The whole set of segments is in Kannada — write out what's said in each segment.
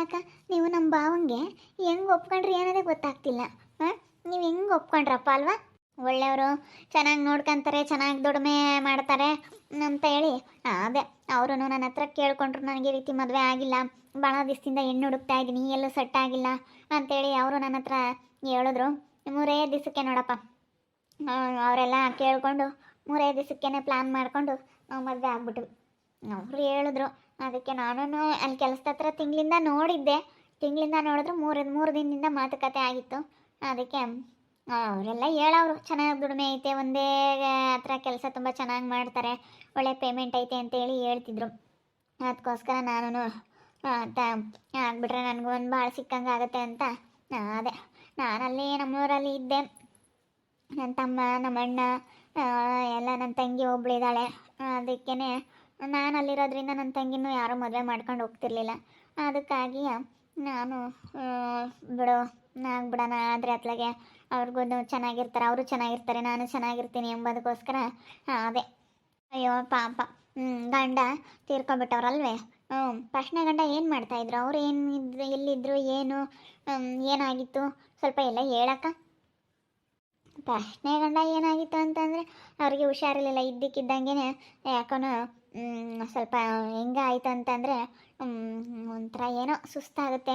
ಅಕ್ಕ ನೀವು ನಮ್ಮ ಭಾವಂಗೆ ಹೆಂಗೆ ಒಪ್ಕೊಂಡ್ರಿ ಅನ್ನೋದೇ ಗೊತ್ತಾಗ್ತಿಲ್ಲ. ಹಾಂ? ನೀವು ಹೆಂಗೆ ಒಪ್ಕೊಂಡ್ರಪ್ಪ ಅಲ್ವಾ? ಒಳ್ಳೆಯವರು, ಚೆನ್ನಾಗಿ ನೋಡ್ಕೊಂತಾರೆ, ಚೆನ್ನಾಗಿ ದುಡಿಮೆ ಮಾಡ್ತಾರೆ ಅಂತ ಹೇಳಿ. ಅದೇ. ಅವರು ನನ್ನ ಹತ್ರ ಕೇಳ್ಕೊಂಡ್ರು ನನಗೆ ಈ ರೀತಿ ಮದುವೆ ಆಗಿಲ್ಲ. ಭಾಳ ದಿವಸದಿಂದ ಹೆಣ್ಣು ಹುಡುಕ್ತಾ ಇದ್ದೀನಿ, ಎಲ್ಲೂ ಸೆಟ್ ಆಗಿಲ್ಲ ಅಂತೇಳಿ ಅವರು ನನ್ನ ಹತ್ರ ಹೇಳಿದ್ರು. ಮೂರೇ ದಿವಸಕ್ಕೆ ನೋಡಪ್ಪ. ಅವರೆಲ್ಲ ಕೇಳಿಕೊಂಡು ಮೂರೇ ದಿವಸಕ್ಕೇ ಪ್ಲ್ಯಾನ್ ಮಾಡಿಕೊಂಡು ನಾವು ಮದುವೆ ಆಗ್ಬಿಟ್ವಿ. ಅವರು ಹೇಳಿದ್ರು ಅದಕ್ಕೆ ನಾನು ಅಲ್ಲಿ ಕೆಲಸದ ಹತ್ರ ತಿಂಗಳಿಂದ ನೋಡಿದ್ದೆ. ತಿಂಗಳಿಂದ ನೋಡಿದ್ರು ಮೂರು ಮೂರು ದಿನದಿಂದ ಮಾತುಕತೆ ಆಗಿತ್ತು. ಅದಕ್ಕೆ ಅವರೆಲ್ಲ ಹೇಳೋರು ಚೆನ್ನಾಗಿ ದುಡಿಮೆ ಐತೆ, ಒಂದೇ ಹತ್ರ ಕೆಲಸ ತುಂಬ ಚೆನ್ನಾಗಿ ಮಾಡ್ತಾರೆ, ಒಳ್ಳೆ ಪೇಮೆಂಟ್ ಐತೆ ಅಂತೇಳಿ ಹೇಳ್ತಿದ್ರು. ಅದಕ್ಕೋಸ್ಕರ ನಾನು ಆಗ್ಬಿಟ್ರೆ ನನಗೂ ಒಂದು ಭಾಳ ಸಿಕ್ಕಂಗೆ ಆಗುತ್ತೆ ಅಂತ ಅದೇ. ನಾನಲ್ಲಿ ನಮ್ಮೂರಲ್ಲಿ ಇದ್ದೆ. ನನ್ನ ತಮ್ಮ ನಮ್ಮ ಅಣ್ಣ ಎಲ್ಲ ನನ್ನ ತಂಗಿ ಒಬ್ಬಳಿದ್ದಾಳೆ ಅದಕ್ಕೇ ನಾನು ಅಲ್ಲಿರೋದ್ರಿಂದ ನನ್ನ ತಂಗಿನೂ ಯಾರೂ ಮದುವೆ ಮಾಡ್ಕೊಂಡು ಹೋಗ್ತಿರ್ಲಿಲ್ಲ. ಅದಕ್ಕಾಗಿ, ನಾನು ಬಿಡು ನಾಗ ಬಿಡೋಣ ಆದರೆ ಅತ್ಲಾಗೆ ಅವ್ರಿಗೂ ಚೆನ್ನಾಗಿರ್ತಾರೆ, ಅವರು ಚೆನ್ನಾಗಿರ್ತಾರೆ, ನಾನು ಚೆನ್ನಾಗಿರ್ತೀನಿ ಎಂಬುದಕ್ಕೋಸ್ಕರ ಅದೇ. ಅಯ್ಯೋ, ಪಾಪ. ಹ್ಞೂ ಗಂಡ ತೀರ್ಕೊಂಡ್ಬಿಟ್ಟವ್ರಲ್ವೇ? ಹ್ಞೂ ಪ್ರಶ್ನೆ ಗಂಡ ಏನು ಮಾಡ್ತಾಯಿದ್ರು ಅವ್ರು ಏನು ಇದ್ರು ಎಲ್ಲಿದ್ದರು ಏನು ಏನಾಗಿತ್ತು? ಸ್ವಲ್ಪ ಎಲ್ಲ ಹೇಳಕ್ಕ. ಪ್ರಶ್ನೆ ಗಂಡ ಏನಾಗಿತ್ತು ಅಂತಂದರೆ, ಅವ್ರಿಗೆ ಹುಷಾರಿರಲಿಲ್ಲ. ಇದ್ದಕ್ಕಿದ್ದಂಗೆ ಯಾಕೋನೋ ಸ್ವಲ್ಪ ಹೆಂಗೆ ಆಯಿತು ಅಂತಂದರೆ ಒಂಥರ ಏನೋ ಸುಸ್ತಾಗುತ್ತೆ.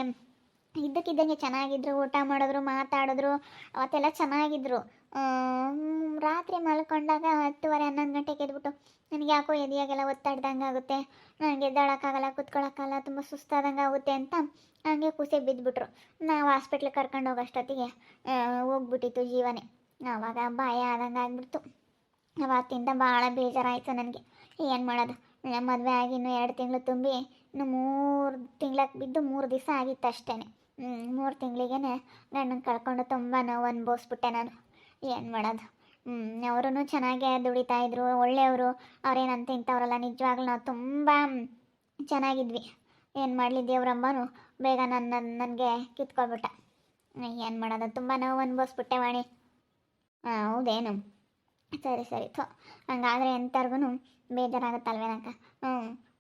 ಇದ್ದಕ್ಕಿದ್ದಂಗೆ ಚೆನ್ನಾಗಿದ್ರು, ಊಟ ಮಾಡಿದ್ರು, ಮಾತಾಡಿದ್ರು, ಅವತ್ತೆಲ್ಲ ಚೆನ್ನಾಗಿದ್ರು. ರಾತ್ರಿ ಮಲ್ಕೊಂಡಾಗ ಹತ್ತುವರೆ, ಹನ್ನೊಂದು ಗಂಟೆಗೆ ಎದ್ಬಿಟ್ಟು ನನಗೆ ಯಾಕೋ ಎದೆಯಾಗೆಲ್ಲ ಒತ್ತಾಡ್ದಂಗೆ ಆಗುತ್ತೆ. ನನಗೆ ಎದ್ದಾಳಕ್ಕಾಗಲ್ಲ ಕುತ್ಕೊಳ್ಳೋಕ್ಕಾಗಲ್ಲ, ತುಂಬ ಸುಸ್ತಾದಂಗೆ ಆಗುತ್ತೆ ಅಂತ ಹಂಗೆ ಕೂಸೆ ಬಿದ್ದುಬಿಟ್ರು ನಾವು ಹಾಸ್ಪಿಟ್ಲಿಗೆ ಕರ್ಕೊಂಡು ಹೋಗೋಷ್ಟೊತ್ತಿಗೆ ಹೋಗ್ಬಿಟ್ಟಿತ್ತು ಜೀವನೇ. ಆವಾಗ ಭಯ ಆದಂಗೆ ಆಗ್ಬಿಡ್ತು. ಅವತ್ತಿಂದ ಭಾಳ ಬೇಜಾರಾಯಿತು ನನಗೆ. ಏನು ಮಾಡೋದು? ಮದುವೆ ಆಗಿ ಇನ್ನೂ ಎರಡು ತಿಂಗಳು ತುಂಬಿ ಇನ್ನು ಮೂರು ತಿಂಗ್ಳಕ್ಕೆ ಬಿದ್ದು ಮೂರು ದಿವಸ ಆಗಿತ್ತು ಅಷ್ಟೇ ಮೂರು ತಿಂಗಳಿಗೇನೆ ಗಂಡನ ಕಳ್ಕೊಂಡು ತುಂಬ ನೋವು ಅನ್ಭವಿಸ್ಬಿಟ್ಟೆ ನಾನು. ಏನು ಮಾಡೋದು? ಅವರೂ ಚೆನ್ನಾಗೇ ದುಡಿತಾ ಇದ್ರು. ಒಳ್ಳೆಯವರು. ಅವ್ರೇನಂತ ಇಂಥವ್ರಲ್ಲ ನಿಜವಾಗ್ಲೂ ನಾವು ತುಂಬ ಚೆನ್ನಾಗಿದ್ವಿ. ಏನು ಮಾಡಲಿ ದೇವ್ರಮ್ಮನು ಬೇಗ ನನ್ನ ನನಗೆ ಕಿತ್ಕೊಳ್ಬಿಟ್ಟ. ಏನು ಮಾಡೋದು? ತುಂಬ ನೋವು ಅನ್ಭವಿಸ್ಬಿಟ್ಟೆ ವಾಣಿ. ಹೌದೇನು? ಸರಿ ಸರಿ. ಥೋ, ಹಂಗಾದ್ರೆ ಎಂಥವ್ರಿಗೂ ಬೇಜಾರಾಗುತ್ತಲ್ವೇನಕ್ಕ? ಹ್ಞೂ,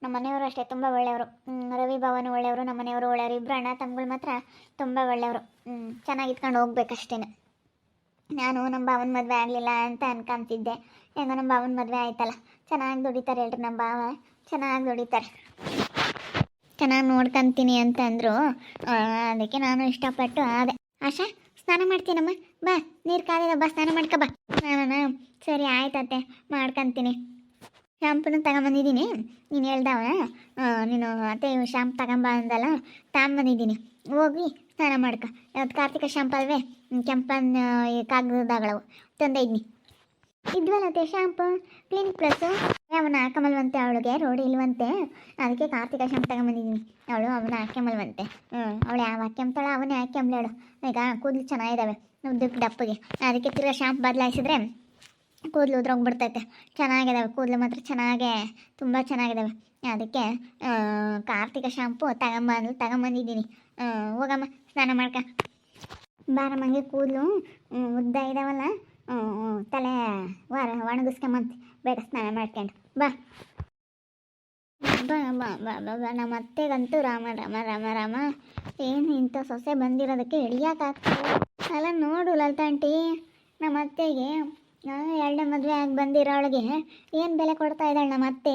ನಮ್ಮ ಮನೆಯವರು ಅಷ್ಟೇ, ತುಂಬ ಒಳ್ಳೆಯವರು. ರವಿ ಭಾವನು ಒಳ್ಳೆಯವರು, ನಮ್ಮ ಮನೆಯವರು ಒಳ್ಳೆಯವರು. ಇಬ್ಬರು ಅಣ್ಣ ತಮ್ಮಗಳು ಮಾತ್ರ ತುಂಬ ಒಳ್ಳೆಯವರು. ಹ್ಞೂ, ಚೆನ್ನಾಗಿ ಇಟ್ಕೊಂಡು ಹೋಗ್ಬೇಕಷ್ಟೇ ನಾನು ನಮ್ಮ ಭಾವನ ಮದುವೆ ಆಗಲಿಲ್ಲ ಅಂತ ಅನ್ಕೊಂತಿದ್ದೆ. ಹೆಂಗೋ ನಮ್ಮ ಭಾವನ ಮದುವೆ ಆಯ್ತಲ್ಲ. ಚೆನ್ನಾಗಿ ದುಡಿತಾರೆ ಹೇಳ್ರಿ ನಮ್ಮ ಭಾವ. ಚೆನ್ನಾಗಿ ದುಡಿತಾರೆ. ಚೆನ್ನಾಗಿ ನೋಡ್ಕೊಂತೀನಿ ಅಂತಂದರು ಅದಕ್ಕೆ ನಾನು ಇಷ್ಟಪಟ್ಟು ಆದೆ. ಆಶಾ, ಸ್ನಾನ ಮಾಡ್ತೀನಮ್ಮ? ಬಾ, ನೀರು ಕಾದಿದ ಬಾ, ಸ್ನಾನ ಮಾಡ್ಕೊ ಬಾ. ನಾನು ಸರಿ ಆಯ್ತತ್ತೆ ಮಾಡ್ಕೊಂತೀನಿ. ಶಾಂಪೂನು ತಗೊಂಬಂದಿದ್ದೀನಿ. ನೀನು ಹೇಳ್ದವ ನೀನು ಅತ್ತೆ ಶಾಂಪ್ ತಗೊಂಬ ಅಂದಲ್ಲ, ತಗೊಂಬಂದಿದ್ದೀನಿ. ಹೋಗಿ ಸ್ನಾನ ಮಾಡ್ಕೊ. ಯಾವ್ದು ಕಾರ್ತಿಕ ಶಾಂಪು ಅಲ್ವೇ? ಕೆಂಪನ್ ಕಾಗದಗಳವು ಇದ್ವಲ್ಲ ಇದ್ವಲ್ಲತ್ತೆ ಶಾಂಪು? ಕ್ಲಿನಿಕ್ ಪ್ಲಸ್ಸು ಅವನ ಹಾಕಮಲ್ವಂತೆ ಅವಳಿಗೆ, ರೋಡ್ ಇಲ್ವಂತೆ. ಅದಕ್ಕೆ ಕಾರ್ತಿಕ ಶಾಂಪು ತಗೊಂಬಂದಿದ್ದೀನಿ. ಅವಳು ಅವನ ಹಾಕ್ಯಮಲ್ವಂತೆ ಹ್ಞೂ ಅವಳು ಯಾವ ಹಾಕ್ಯಂತಾಳ ಅವನೇ ಹಾಕ್ಯಂಬ್ಲೇಳು ಈಗ ಕೂದಲು ಚೆನ್ನಾಗಿದ್ದಾವೆ ಉದ್ದಕ್ಕೆ ದಪ್ಪಗೆ ಅದಕ್ಕೆ ತಿರ್ಗಾ ಶಾಂಪ್ ಬದಲಾಯಿಸಿದ್ರೆ ಕೂದಲು ಉದ್ರೋಗ್ಬಿಡ್ತೈತೆ ಚೆನ್ನಾಗಿದ್ದಾವೆ ಕೂದಲು ಮಾತ್ರ ಚೆನ್ನಾಗೆ, ತುಂಬ ಚೆನ್ನಾಗಿದ್ದಾವೆ ಅದಕ್ಕೆ ಕಾರ್ತಿಕ ಶಾಂಪು ತಗೊಂಬಂದು ತಗೊಂಬಂದಿದ್ದೀನಿ. ಹೋಗಮ್ಮ, ಸ್ನಾನ ಮಾಡ್ಕ. ಬಾರಮ್ಮಂಗೆ ಕೂದಲು ಉದ್ದ ಇದಾವಲ್ಲ ತಲೆ ವಾರ ಒಣಗಿಸ್ಕೊಂಬಂತ ಬೇಗ ಸ್ನಾನ ಮಾಡ್ಕೊಂಡು ಬಾ. ನಮ್ಮ ಅತ್ತೆಗಂತೂ ರಾಮ ರಾಮ ರಾಮ ರಾಮ. ಏನು ಇಂಥ ಸೊಸೆ ಬಂದಿರೋದಕ್ಕೆ ಹಿಡಿಯೋಕ್ಕಾಗ್ತದೆ ಅಲ್ಲ, ನೋಡು ಲಲಿತಾಂಟಿ ನಮ್ಮ ಅತ್ತೆಗೆ ಎರಡನೇ ಮದುವೆ ಆಗಿ ಬಂದಿರೋಳಿಗೆ ಏನು ಬೆಲೆ ಕೊಡ್ತಾ ಇದ್ದಾಳೆ ನಮ್ಮ ಅತ್ತೆ?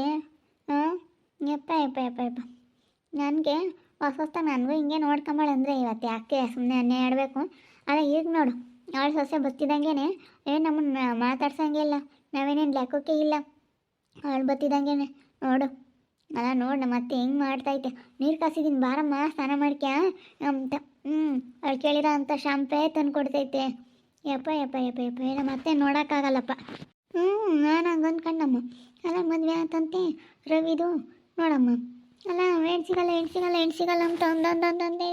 ಹಾಂ ಯಪ್ಪ ಯಪ್ಪ ಯಪ್ಪ ಯಪ್ಪ. ನನಗೆ ಹೊಸ ಹೊಸ್ತಾಗ ನನಗೂ ಹಿಂಗೆ ನೋಡ್ಕೊಂಬಾಳೆ ಅಂದರೆ ಇವತ್ತು ಯಾಕೆ ಸುಮ್ಮನೆ ಅನ್ನೇ ಆಡಬೇಕು? ಅಲ್ಲ ಈಗ ನೋಡು, ಅವಳು ಸೊಸೆ ಬತ್ತಿದಂಗೆ ಏನು ನಮ್ಮನ್ನ ಮಾತಾಡ್ಸಂಗೆ ಇಲ್ಲ, ನಾವೇನೇನು ಲೆಕ್ಕಕ್ಕೆ ಇಲ್ಲ. ಅವಳು ಬತ್ತಿದಂಗೆ ನೋಡು. ಅಲ್ಲ, ನೋಡು, ನಮ್ಮ ಅತ್ತೆ ಹೆಂಗೆ ಮಾಡ್ತೈತೆ ನೀರು ಕಾಸಿದ್ದೀನಿ ಬಾರಮ್ಮ, ಸ್ನಾನ ಮಾಡ್ಕ್ಯಾ? ಅಂತ. ಹ್ಞೂ ಅವ್ರು ಕೇಳಿರೋ ಅಂತ ಶಾಂಪೇ ತಂದು ಕೊಡ್ತೈತೆ. ಯಪ್ಪ ಯಪ್ಪ ಯಪ್ಪ ಯಪ್ಪ ಇಲ್ಲ ಮತ್ತೆ ನೋಡೋಕ್ಕಾಗಲ್ಲಪ್ಪ. ಹ್ಞೂ ನಾನು ಹಂಗೆ ಅಂದ್ಕೊಂಡಮ್ಮ ಅಲ್ಲ, ಮದುವೆ ಆತಂತೆ. ರವಿದು, ನೋಡಮ್ಮ. ಅಲ್ಲ ಹೆಣ್ಣು ಸಿಗಲ್ಲ ಹೆಣ್ಣು ಸಿಗಲ್ಲ ಹೆಣ್ಣು ಸಿಗಲ್ಲ ಅಂತ ಅಂದಂದಂದಂದೇ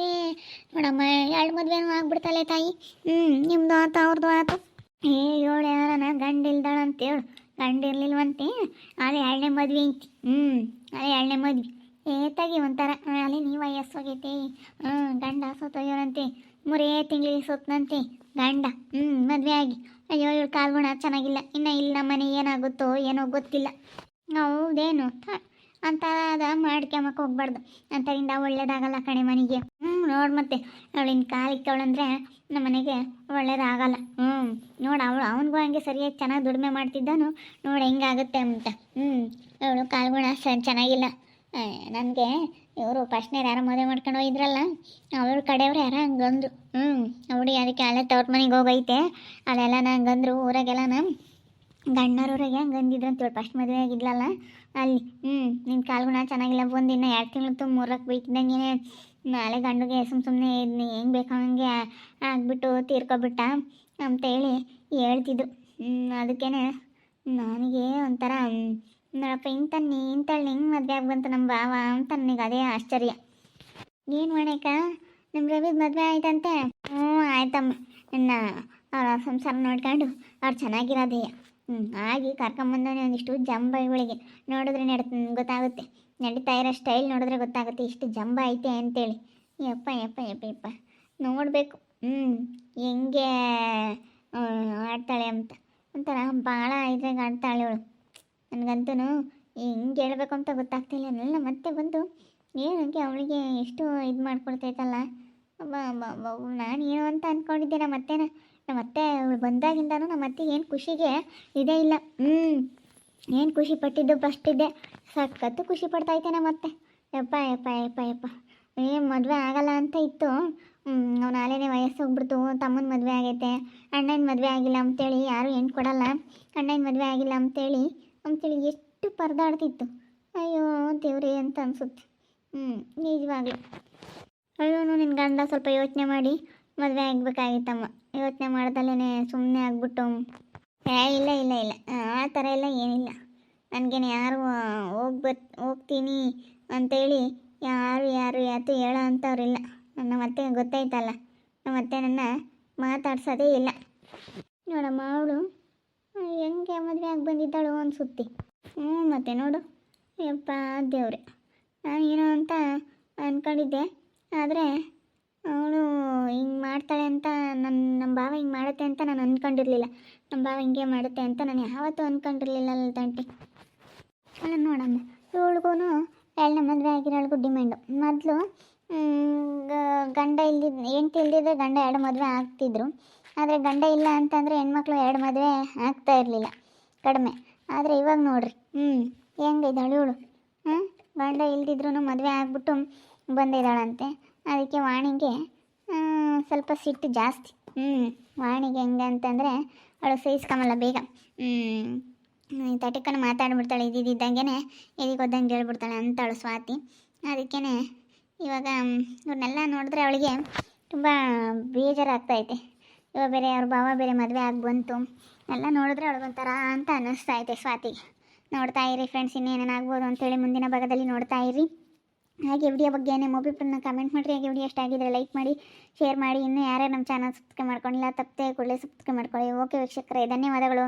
ನೋಡಮ್ಮ, ಎರಡು ಮದುವೆನೂ ಆಗ್ಬಿಡ್ತಲ್ಲ ತಾಯಿ. ಹ್ಞೂ ನಿಮ್ಮದು ಆತು ಅವ್ರದ್ದು ಆತು. ಏ, ಏಳು ಯಾರನ ಗಂಡ ಇಲ್ದಾಳ ಅಂತ ಹೇಳು. ಗಂಡ ಇರ್ಲಿಲ್ವಂತೆ ಅದೇ ಎರಡನೇ ಮದ್ವೆ ಐತಿ. ಹ್ಞೂ ಅದೇ ಎರಡನೇ ಮದ್ವೆ. ಏ ತಗಿ ಒಂಥರ ಅಲ್ಲಿ ನೀವು ಹ್ಞೂ ಗಂಡ ಸತ್ತೋಗ್ಯವನಂತೆ ಮೂರೇ ತಿಂಗಳಿಗೆ ಸೊತ್ನಂತೆ, ಗಂಡ ಹ್ಞೂ ಮದುವೆ ಆಗಿ. ಅಯ್ಯೋ, ಇವಳು ಕಾಲ್ಗುಣ ಚೆನ್ನಾಗಿಲ್ಲ. ಇನ್ನು ಇಲ್ಲಿ ಮನೆ ಏನಾಗುತ್ತೋ ಏನೋ ಗೊತ್ತಿಲ್ಲ. ಹೌದೇನು? ಅಂತ ಅದ ಮಾಡ್ಕೊಂಬಕ್ಕೆ ಹೋಗ್ಬಾರ್ದು. ಅಂತರಿಂದ ಒಳ್ಳೇದಾಗಲ್ಲ ಕಣೆ ಮನೆಗೆ. ಹ್ಞೂ ನೋಡಿ ಮತ್ತೆ, ಅವಳಿನ ಕಾಲಿಕ್ಕವಳಂದ್ರೆ ನಮ್ಮ ಮನೆಗೆ ಒಳ್ಳೇದಾಗಲ್ಲ. ಹ್ಞೂ ನೋಡು ಅವಳು, ಅವನಿಗೂ ಹಂಗೆ ಸರಿಯಾಗಿ ಚೆನ್ನಾಗಿ ದುಡಿಮೆ ಮಾಡ್ತಿದ್ದಾನು. ನೋಡಿ ಹೆಂಗಾಗುತ್ತೆ ಅಂತ. ಹ್ಞೂ ಅವಳು ಕಾಲ್ಗುಣ ಚೆನ್ನಾಗಿಲ್ಲ. ನನಗೆ ಇವರು ಫಸ್ಟ್ನೇರು ಯಾರೋ ಮದುವೆ ಮಾಡ್ಕೊಂಡು ಹೋಗಿದ್ರಲ್ಲ, ಅವ್ರ ಕಡೆಯವ್ರು ಯಾರೋ ಹಂಗಂದ್ರು. ಹ್ಞೂ ನೋಡಿ ಅದಕ್ಕೆ ಅಲ್ಲೇ ತವ್ರ ಮನೆಗೆ ಹೋಗೈತೆ. ಅಲ್ಲೆಲ್ಲ ಹಂಗಂದ್ರು ಊರಾಗೆಲ್ಲನ ಗಂಡನವ್ರಿಗೆ ಹಂಗೆ ಅಂದಿದ್ರು ಅಂತೇಳಿ ಫಸ್ಟ್ ಮದುವೆ ಆಗಿದ್ಲಲ್ಲ, ಅಲ್ಲಿ. ಹ್ಞೂ ನಿನ್ನ ಕಾಲ್ಗುಣ ಚೆನ್ನಾಗಿಲ್ಲ ಬಂದು ಇನ್ನು ಎರಡು ತಿಂಗಳು ತುಂಬ ಮೂರಕ್ಕೆ ಬೇಕಿದ್ದಂಗೆ ನಾಳೆ ಗಂಡುಗೆ ಸುಮ್ಮ ಸುಮ್ಮನೆ ಹೆಂಗೆ ಬೇಕು ಹಂಗೆ ಆಗ್ಬಿಟ್ಟು ತೀರ್ಕೊಬಿಟ್ಟ ಅಂತೇಳಿ ಹೇಳ್ತಿದ್ರು. ಅದಕ್ಕೇ ನನಗೆ ಒಂಥರ ನೋಡಪ್ಪ ಇಂಥ ನೀ ಇಂಥಳು ಹೆಂಗೆ ಮದುವೆ ಆಗಿ ಬಂತು ನಮ್ಮ ಭಾವ ಅಂತ ನನಗೆ ಅದೇ ಆಶ್ಚರ್ಯ. ಏನು ಮಾಡಕ್ಕ ನಮ್ಮ ರವಿದ್ ಮದುವೆ ಆಯ್ತಂತೆ? ಹ್ಞೂ, ಆಯ್ತಮ್ಮ. ನನ್ನ ಅವ್ರ ಸಂಸಾರ ನೋಡ್ಕೊಂಡು ಅವ್ರು ಚೆನ್ನಾಗಿರೋದೇ. ಹ್ಞೂ ಆಗಿ ಕರ್ಕೊಂಬಂದವನೇ ಒಂದಿಷ್ಟು ಜಂಬಗಳಿಗೆ ನೋಡಿದ್ರೆ ನಡ್ ಗೊತ್ತಾಗುತ್ತೆ. ನಡೀತಾ ಇರೋ ಸ್ಟೈಲ್ ನೋಡಿದ್ರೆ ಗೊತ್ತಾಗುತ್ತೆ ಇಷ್ಟು ಜಂಬ ಐತೆ ಅಂತೇಳಿ. ಯಪ್ಪ ಯಪ್ಪ ಯಪ್ಪ ಯಪ್ಪ. ನೋಡಬೇಕು. ಹ್ಞೂ ಹೆಂಗೆ ಆಡ್ತಾಳೆ ಅಂತ. ಒಂಥರ ಭಾಳ ಇದ್ರಾಗ ಆಡ್ತಾಳೆ ಅವಳು. ನನಗಂತೂ ಹಿಂಗೆ ಹೇಳ್ಬೇಕು ಅಂತ ಗೊತ್ತಾಗ್ತಿಲ್ಲ. ನನ್ನ ಮತ್ತೆ ಬಂದು ಏನಕ್ಕೆ ಅವಳಿಗೆ ಎಷ್ಟು ಇದು ಮಾಡ್ಕೊಡ್ತೈತಲ್ಲ. ನಾನು ಏನು ಅಂತ ಅಂದ್ಕೊಂಡಿದ್ದೆ ನಮ್ಮ ಅತ್ತೆನ. ನಮ್ಮ ಅತ್ತೆ ಅವಳು ಬಂದಾಗಿಂದನೂ ನಮ್ಮ ಅತ್ತೆಗೆ ಏನು ಖುಷಿಗೆ ಇದೇ ಇಲ್ಲ. ಹ್ಞೂ ಏನು ಖುಷಿ ಪಟ್ಟಿದ್ದು ಫಸ್ಟ್ ಇದ್ದೆ. ಸಖತ್ತು ಖುಷಿ ಪಡ್ತಾಯಿದ್ದೆ ನಮ್ಮ ಅತ್ತೆ. ಯಪ್ಪ ಯಪ್ಪ ಯಪ್ಪ ಯಪ್ಪ. ಏನು ಮದುವೆ ಆಗಲ್ಲ ಅಂತ ಇತ್ತು. ಅವ್ನು ನಾಳೆನೇ ವಯಸ್ಸು ಹೋಗ್ಬಿಡ್ತು. ತಮ್ಮನ ಮದುವೆ ಆಗೈತೆ. ಅಣ್ಣನ ಮದುವೆ ಆಗಿಲ್ಲ ಅಂತೇಳಿ ಯಾರೂ ಏನು ಕೊಡಲ್ಲ. ಅಣ್ಣನ ಮದುವೆ ಆಗಿಲ್ಲ ಅಂತೇಳಿ ಅಂತೇಳಿ ಎಷ್ಟು ಪರದಾಡ್ತಿತ್ತು. ಅಯ್ಯೋ ದೇವ್ರೇ ಅಂತ ಅನಿಸುತ್ತೆ. ಹ್ಞೂ ನಿಜವಾಗ್ಲೂ. ಅಯ್ಯೋ ನಿನ್ನ ಗಂಡ ಸ್ವಲ್ಪ ಯೋಚನೆ ಮಾಡಿ, ಮದುವೆ ಆಗಬೇಕಾಗಿತ್ತಮ್ಮ. ಯೋಚನೆ ಮಾಡ್ದಲೇ ಸುಮ್ಮನೆ ಆಗ್ಬಿಟ್ಟು. ಏ, ಇಲ್ಲ ಇಲ್ಲ ಇಲ್ಲ. ಆ ಥರ ಎಲ್ಲ ಏನಿಲ್ಲ. ನನಗೇನು ಯಾರು ಹೋಗ್ಬತ್, ಹೋಗ್ತೀನಿ ಅಂತೇಳಿ ಯಾರು ಯಾರು ಯಾತು ಹೇಳೋ ಅಂಥವ್ರಿಲ್ಲ ನಮ್ಮ ಮತ್ತೆ ಗೊತ್ತಾಯ್ತಲ್ಲ. ನಮ್ಮ ಅತ್ತೆ ನನ್ನ ಮಾತಾಡ್ಸೋದೇ ಇಲ್ಲ. ನೋಡಮ್ಮ, ಅವಳು ಹೆಂಗೆ ಮದುವೆ ಆಗಿ ಬಂದಿದ್ದಾಳು ಅನ್ಸುತ್ತಿ. ಹ್ಞೂ, ಮತ್ತೆ ನೋಡು. ಯಪ್ಪ, ದೇವ್ರೆ. ನಾನು ಏನೋ ಅಂತ ಅಂದ್ಕೊಂಡಿದ್ದೆ ಆದರೆ ಅವಳು ಹಿಂಗೆ ಮಾಡ್ತಾಳೆ ಅಂತ ನನ್ನ ನಮ್ಮ ಭಾವ ಹಿಂಗೆ ಮಾಡುತ್ತೆ ಅಂತ ನಾನು ಅಂದ್ಕೊಂಡಿರಲಿಲ್ಲ ನಮ್ಮ ಭಾವ ಹಿಂಗೆ ಮಾಡುತ್ತೆ ಅಂತ ನಾನು ಯಾವತ್ತೂ ಅಂದ್ಕೊಂಡಿರಲಿಲ್ಲ ತಂಟಿ. ಅಲ್ಲ, ನೋಡಮ್ಮ. ಇವಳಿಗೂ ಎರಡನೇ ಮದುವೆ ಆಗಿರೋಳಿಗೂ ಡಿಮ್ಯಾಂಡು. ಮೊದಲು ಗಂಡ ಇಲ್ದಿದ್ದು ಹೆಂಡ್ತಿ ಇಲ್ದಿದ್ರೆ ಗಂಡ ಎರಡು ಮದುವೆ ಆಗ್ತಿದ್ರು. ಆದರೆ ಗಂಡ ಇಲ್ಲ ಅಂತಂದರೆ ಹೆಣ್ಮಕ್ಳು ಎರಡು ಮದುವೆ ಆಗ್ತಾ ಇರಲಿಲ್ಲ, ಕಡಿಮೆ. ಆದರೆ ಇವಾಗ ನೋಡ್ರಿ ಹ್ಞೂ ಹೆಂಗಿದ್ದಾಳು ಇವಳು? ಹ್ಞೂ ಗಂಡ ಇಲ್ದಿದ್ರೂ ಮದುವೆ ಆಗ್ಬಿಟ್ಟು ಬಂದಿದ್ದಾಳಂತೆ. ಅದಕ್ಕೆ ವಾಣಿಗೆ ಸ್ವಲ್ಪ ಸಿಟ್ಟು ಜಾಸ್ತಿ. ಹ್ಞೂ ವಾಣಿಗೆ ಹೆಂಗೆ ಅಂತಂದರೆ ಅವಳು ಸಹಿಸ್ಕೊಂಬಲ್ಲ ಬೇಗ. ಹ್ಞೂ ತಟಕನ ಮಾತಾಡ್ಬಿಡ್ತಾಳೆ ಇದ್ದಿದ್ದಂಗೆ ಹೋದಂಗೆ ಹೇಳ್ಬಿಡ್ತಾಳೆ ಅಂತಾಳು ಸ್ವಾತಿ. ಅದಕ್ಕೇ ಇವಾಗ ಇವ್ರನ್ನೆಲ್ಲ ನೋಡಿದ್ರೆ ಅವಳಿಗೆ ತುಂಬ ಬೇಜಾರಾಗ್ತೈತೆ ಇವಾಗ ಬೇರೆ ಅವ್ರ ಭಾವ ಬೇರೆ ಮದುವೆ ಆಗಿ ಬಂತು. ಎಲ್ಲ ನೋಡಿದ್ರೆ ಅವ್ಳಿಗೊಂಥರ ಅಂತ ಅನ್ನಿಸ್ತಾ ಐತೆ ಸ್ವಾತಿ. ನೋಡ್ತಾ ಇರಿ ಫ್ರೆಂಡ್ಸ್ ಇನ್ನೇನೇನಾಗ್ಬೋದು ಅಂತೇಳಿ ಮುಂದಿನ ಭಾಗದಲ್ಲಿ ನೋಡ್ತಾ ಇರಿ. ಹಾಗೆ ವಿಡಿಯೋ ಬಗ್ಗೆ ಮೊಬಿ ಒಬ್ಬೊಬ್ಬರನ್ನ ಕಮೆಂಟ್ ಮಾಡಿರಿ. ಹಾಗೆ ವಿಡಿಯೋ ಇಷ್ಟ ಆಗಿದ್ರೆ ಲೈಕ್ ಮಾಡಿ ಶೇರ್ ಮಾಡಿ. ಇನ್ನೂ ಯಾರ್ಯಾರು ನಮ್ಮ ಚಾನಲ್ ಸಬ್ಸ್ಕ್ರೈಬ್ ಮಾಡ್ಕೊಂಡಿಲ್ಲ, ತಪ್ಪದೆ ಕೂಡಲೇ ಸಬ್ಸ್ಕ್ರೈಬ್ ಮಾಡ್ಕೊಳ್ಳಿ. ಓಕೆ ವೀಕ್ಷಕರೇ, ಧನ್ಯವಾದಗಳು.